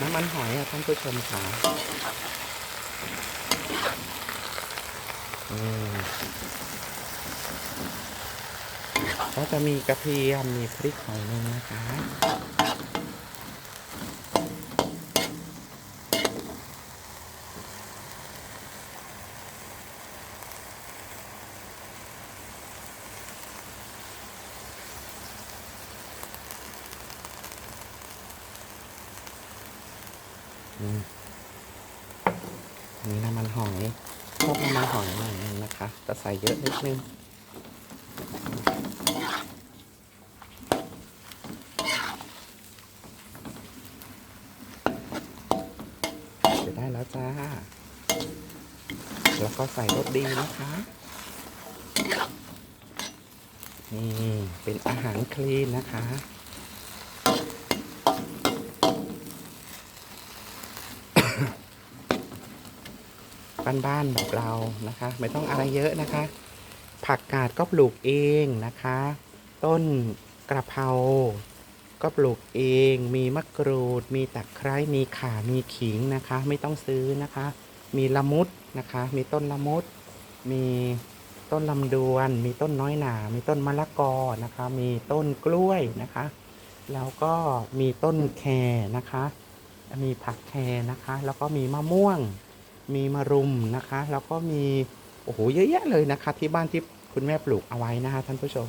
น้ำมันหอยอะท่านผู้ชมค่ะอืมก็จะมีกระเทียมมีพริกหอยนึงนะคะ นนี้น้ำมันหอยชอบน้ำมันหอยหน่อยนึงนะคะแต่ใส่เยอะนิดนึงเดี๋ยวได้แล้วจ้า แล้วก็ใส่รสดีนะคะ นี่ เป็นอาหารคลีนนะคะ บ้านๆแบบเรานะคะ ไม่ต้องอะไรเยอะนะคะ ผักกาดก็ปลูกเองนะคะ ต้นกระเพราก็ปลูกเอง มีมะกรูด มีตะไคร้ มีข่า มีขิงนะคะ ไม่ต้องซื้อนะคะ มีละมุดนะคะ มีต้นละมุด มีต้นลำดวน มีต้นน้อยหนา มีต้นมะละกอนะคะ มีต้นกล้วยนะคะ แล้วก็มีต้นแคนะคะ มีผักแคนะคะ แล้วก็มีมะม่วง มีมะรุมนะคะ แล้วก็มีโอ้โหเยอะแยะเลยนะคะ ที่บ้านที่คุณแม่ปลูกเอาไว้นะคะท่านผู้ชม